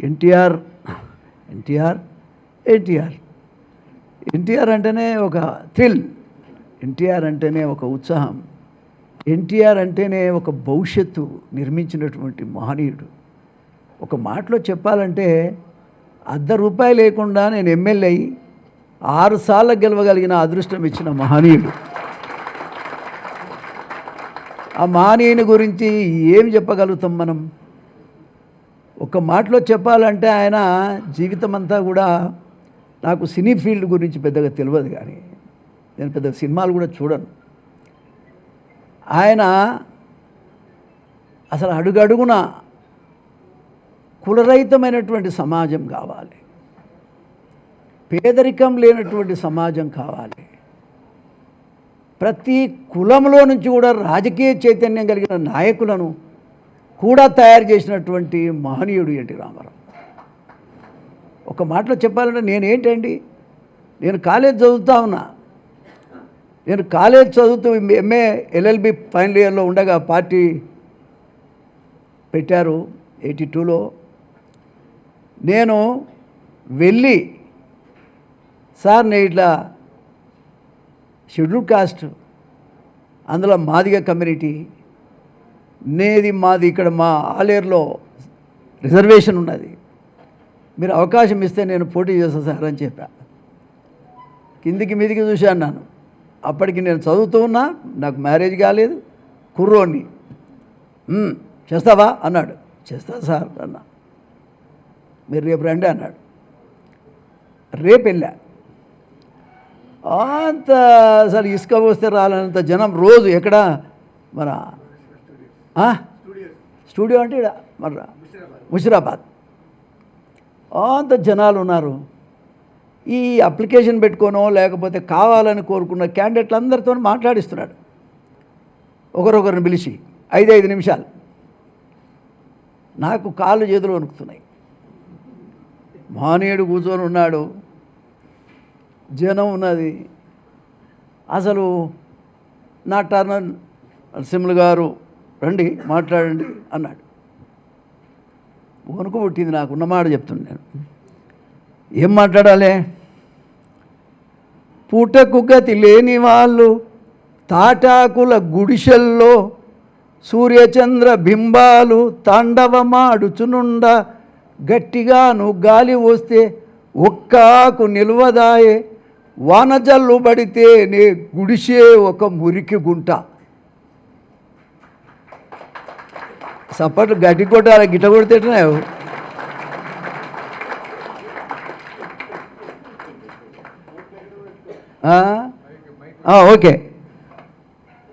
ఎన్టీఆర్ ఎన్టీఆర్ ఎన్టీఆర్. ఎన్టీఆర్ అంటేనే ఒక థ్రిల్ ఎన్టీఆర్ అంటేనే ఒక ఉత్సాహం ఎన్టీఆర్ అంటేనే ఒక భవిష్యత్తు నిర్మించినటువంటి మహనీయుడు. ఒక మాటలో చెప్పాలంటే అర్ధ రూపాయి లేకుండా నేను ఎమ్మెల్యే అయ్యి ఆరుసార్లు గెలవగలిగిన అదృష్టం ఇచ్చిన మహనీయుడు. ఆ మహనీయుని గురించి ఏం చెప్పగలుగుతాం మనం? ఒక మాటలో చెప్పాలంటే ఆయన జీవితం అంతా కూడా నాకు సినీ ఫీల్డ్ గురించి పెద్దగా తెలియదు కానీ నేను పెద్ద సినిమాలు కూడా చూడను. ఆయన అసలు అడుగడుగున కులరహితమైనటువంటి సమాజం కావాలి. పేదరికం లేనటువంటి సమాజం కావాలి. ప్రతి కులంలో నుంచి కూడా రాజకీయ చైతన్యం కలిగిన నాయకులను కూడా తయారు చేసినటువంటి మహనీయుడు ఎన్టీ రామారావు. ఒక మాటలో చెప్పాలంటే నేనేంటండి? నేను కాలేజ్ చదువుతా ఉన్నా. నేను కాలేజ్ చదువుతూ ఎంఏ ఎల్ఎల్బి ఫైనల్ ఇయర్లో ఉండగా పార్టీ పెట్టారు ఎయిటీ టూలో. నేను వెళ్ళి సార్ నేను ఇట్లా షెడ్యూల్ కాస్ట్ అందులో మాదిగ కమ్యూనిటీ నేది మాది ఇక్కడ మా ఆలేరులో రిజర్వేషన్ ఉన్నది. మీరు అవకాశం ఇస్తే నేను పోటీ చేస్తాను సార్ అని చెప్పా. కిందికి మీదికి చూశాను నన్ను అప్పటికి నేను చదువుతూ ఉన్నా నాకు మ్యారేజ్ కాలేదు కుర్రోని చేస్తావా? అన్నాడు. చేస్తా సార్ అన్నా. మీరు రేపు రండి అన్నాడు. రేపు వెళ్ళా. అంత అసలు ఇసుక వస్తే రాలనంత జనం రోజు ఎక్కడ? మన స్టూడియో. అంటే మన ముషిరాబాద్. అంత జనాలు ఉన్నారు. ఈ అప్లికేషన్ పెట్టుకోనో లేకపోతే కావాలని కోరుకున్న క్యాండిడేట్లు అందరితో మాట్లాడిస్తున్నాడు. ఒకరొకరిని పిలిచి ఐదు ఐదు నిమిషాలు. నాకు కాళ్ళు చేతులు వణుకుతున్నాయి. మహనీయుడు కూర్చొని ఉన్నాడు. జనం ఉన్నది. అసలు నా టర్న్ నరసింహులు గారు రండి మాట్లాడండి అన్నాడు. వణుకు పుట్టింది నాకు ఉన్నమాట నేను. ఏం మాట్లాడాలి? పూటకు గతి లేని వాళ్ళు తాటాకుల గుడిసెల్లో సూర్యచంద్ర బింబాలు తాండవమాడుచునుండ గట్టిగాను గాలి వస్తే ఒక్కాకు నిల్వదాయే వానజల్లు పడితే నే గుడిసే ఒక మురికి గుంట. సప్పట్లు గట్టి కొట్టాలి గిట్ట కొడితేటనే ఓకే.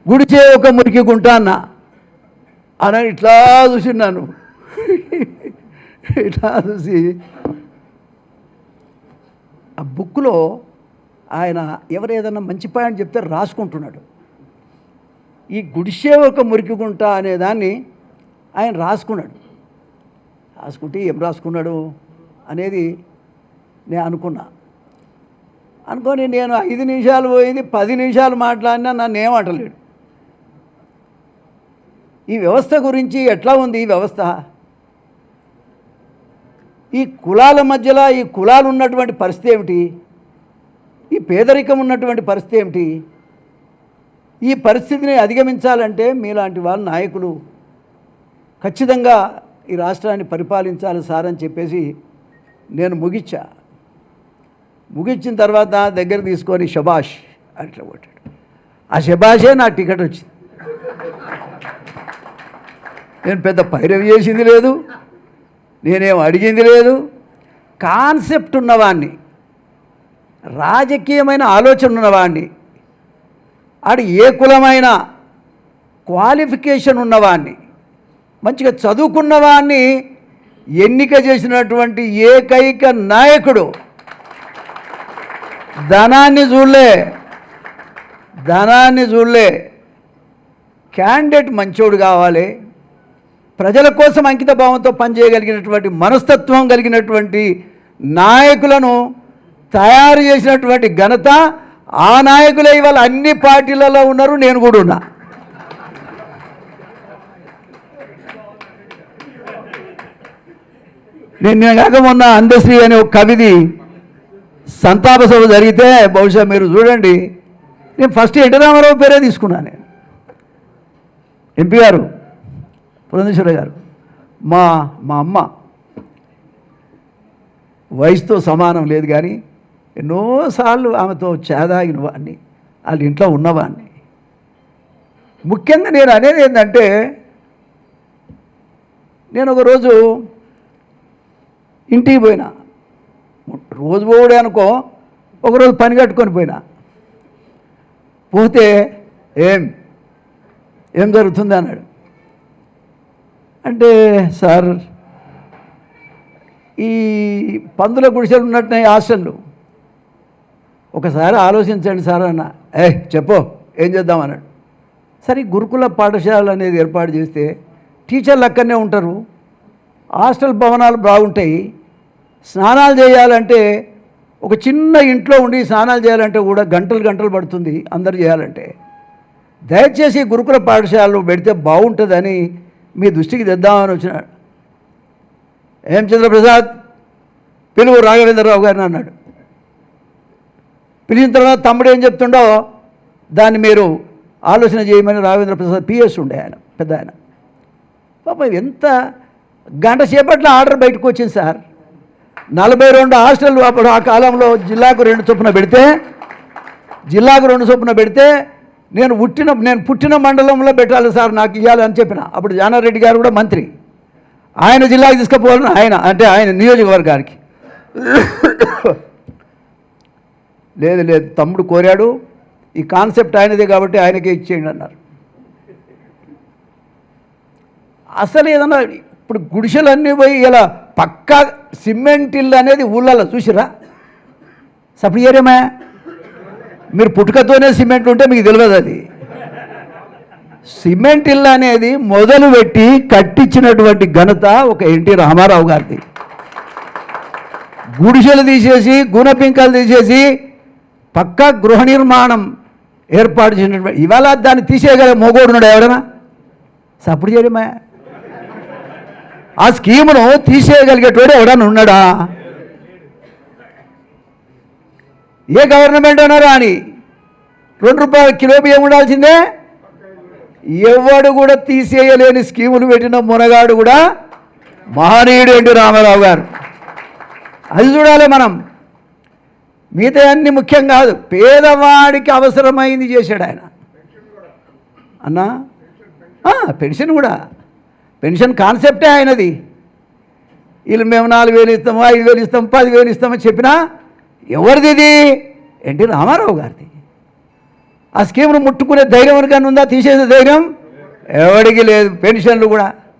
గుడిచే ఒక మురికి గుంట అన్న. అని ఇట్లా చూసిన్నాను ఇట్లా చూసి. ఆ బుక్లో ఆయన ఎవరేదన్నా మంచి పాయింట్ చెప్తే రాసుకుంటున్నాడు. ఈ గుడిసే ఒక మురికి గుంట అనే దాన్ని ఆయన రాసుకున్నాడు. రాసుకుంటే ఏం రాసుకున్నాడు అనేది నేను అనుకున్నా. అనుకొని నేను ఐదు నిమిషాలు పోయింది పది నిమిషాలు మాట్లాడినా నన్ను ఏమంటలేడు ఈ వ్యవస్థ గురించి ఎట్లా ఉంది ఈ వ్యవస్థ? ఈ కులాల మధ్యలో ఈ కులాలు ఉన్నటువంటి పరిస్థితి ఏమిటి? ఈ పేదరికం ఉన్నటువంటి పరిస్థితి ఏమిటి? ఈ పరిస్థితిని అధిగమించాలంటే మీలాంటి వాళ్ళ నాయకులు ఖచ్చితంగా ఈ రాష్ట్రాన్ని పరిపాలించాలి సార్ అని చెప్పేసి నేను ముగిచ్చా ముగించిన తర్వాత దగ్గర తీసుకొని శభాష్ అట్లా కొట్టాడు ఆ శభాషే నా టికెట్ వచ్చింది. నేను పెద్ద పైరవి చేసింది లేదు నేనేం అడిగింది లేదు. కాన్సెప్ట్ ఉన్నవాణ్ణి రాజకీయమైన ఆలోచన ఉన్నవాడిని ఆడు ఏ కులమైన క్వాలిఫికేషన్ ఉన్నవాణ్ణి మంచిగా చదువుకున్నవాన్ని ఎన్నిక చేసినటువంటి ఏకైక నాయకుడు. ధనాన్ని చూడలే. ధనాన్ని చూడలే. క్యాండిడేట్ మంచోడు కావాలి. ప్రజల కోసం అంకిత భావంతో పనిచేయగలిగినటువంటి మనస్తత్వం కలిగినటువంటి నాయకులను తయారు చేసినటువంటి ఘనత ఆ నాయకులే. ఇవాళ అన్ని పార్టీలలో ఉన్నారు నేను కూడా ఉన్నా. నేను నేను కాక మొన్న అందశ్రీ అనే ఒక కవిది సంతాప సభ జరిగితే బహుశా మీరు చూడండి. నేను ఫస్ట్ ఎన్టీ రామారావు పేరే తీసుకున్నాను నేను. ఎంపీ గారు పురంధేశ్వర గారు. మా మా అమ్మ వయసుతో సమానం లేదు కానీ ఎన్నోసార్లు ఆమెతో చేదాగిన వాడిని వాళ్ళ ఇంట్లో ఉన్నవాడిని ముఖ్యంగా నేను అనేది ఏంటంటే నేను ఒకరోజు ఇంటికి పోయినా. రోజు పోవడే అనుకో ఒకరోజు పని కట్టుకొని పోయినా. పోతే ఏం ఏం జరుగుతుంది అన్నాడు. అంటే సార్ ఈ పందుల గుడిసెలు ఉన్నట్టున్నాయి హాస్టళ్ళు. ఒకసారి ఆలోచించండి సార్ అన్న. ఏ చెప్పు ఏం చేద్దాం అన్నాడు. సరే గురుకుల పాఠశాల అనేది ఏర్పాటు చేస్తే టీచర్లు అక్కడనే ఉంటారు. హాస్టల్ భవనాలు బాగుంటాయి. స్నానాలు చేయాలంటే ఒక చిన్న ఇంట్లో ఉండి స్నానాలు చేయాలంటే కూడా గంటలు గంటలు పడుతుంది అందరు చేయాలంటే. దయచేసి గురుకుల పాఠశాలలో పెడితే బాగుంటుందని మీ దృష్టికి తెద్దామని వచ్చినాడు ఏం చంద్రప్రసాద్ పిలువు రాఘవేంద్రరావు గారిని అన్నాడు. పిలిచిన తర్వాత తమ్ముడు ఏం చెప్తుండో దాన్ని మీరు ఆలోచన చేయమని రాఘవేంద్ర ప్రసాద్ పిఎస్ ఉండే ఆయన పెద్ద ఆయన. పాప ఎంత గంట సేపట్లో ఆర్డర్ బయటకు వచ్చింది సార్. నలభై రెండు హాస్టల్ అప్పుడు ఆ కాలంలో జిల్లాకు రెండు చొప్పున పెడితే జిల్లాకు రెండు చొప్పున పెడితే నేను పుట్టిన నేను పుట్టిన మండలంలో పెట్టాలి సార్ నాకు ఇవ్వాలి అని చెప్పిన. అప్పుడు జానారెడ్డి గారు కూడా మంత్రి. ఆయన జిల్లాకి తీసుకుపోవాలని ఆయన అంటే ఆయన నియోజకవర్గానికి. లేదు లేదు తమ్ముడు కోరాడు. ఈ కాన్సెప్ట్ ఆయనదే కాబట్టి ఆయనకే ఇచ్చేయండి అన్నారు. అసలు ఏదన్నా ఇప్పుడు గుడిసెలన్నీ పోయి ఇలా పక్కా సిమెంట్ ఇల్లు అనేది ఊళ్ళలో చూసిరా సప్పుడు ఏరేమా మీరు పుట్టుకతోనే సిమెంట్ ఉంటే మీకు తెలియదు అది. సిమెంట్ ఇల్లు అనేది మొదలు పెట్టి కట్టించినటువంటి ఘనత ఒక ఎన్టీ రామారావు గారిది. గుడిసెలు తీసేసి గుణపింకలు తీసేసి పక్కా గృహ నిర్మాణం ఏర్పాటు చేసినటువంటి ఇవాళ దాన్ని తీసేయగల మొగోడున్నాడు ఎవడనా సప్పుడు చేయడమే ఆ స్కీమును తీసేయగలిగేటోడు ఎవడన్నా ఉన్నాడా? ఏ గవర్నమెంట్ అన్నారా అని రెండు రూపాయల కిలో బియ్యం ఉండాల్సిందే. ఎవడు కూడా తీసేయలేని స్కీములు పెట్టిన మునగాడు కూడా మహనీయుడు ఎన్టీ రామారావు గారు? అది చూడాలి మనం. మిగతా అన్ని ముఖ్యం కాదు. పేదవాడికి అవసరమైంది చేశాడు ఆయన. అన్నా? పెన్షన్ కూడా. పెన్షన్ కాన్సెప్టే ఆయనది. వీళ్ళు మేము నాలుగు వేలు ఇస్తాము ఐదు వేలు ఇస్తాము పది వేలు ఇస్తామని చెప్పినా ఎవరిది ఇది? ఎన్టీ రామారావు గారిది. ఆ స్కీమ్ను ముట్టుకునే ధైర్యం ఎవరికైనా ఉందా? తీసేసే ధైర్యం ఎవడికి లేదు. పెన్షన్లు కూడా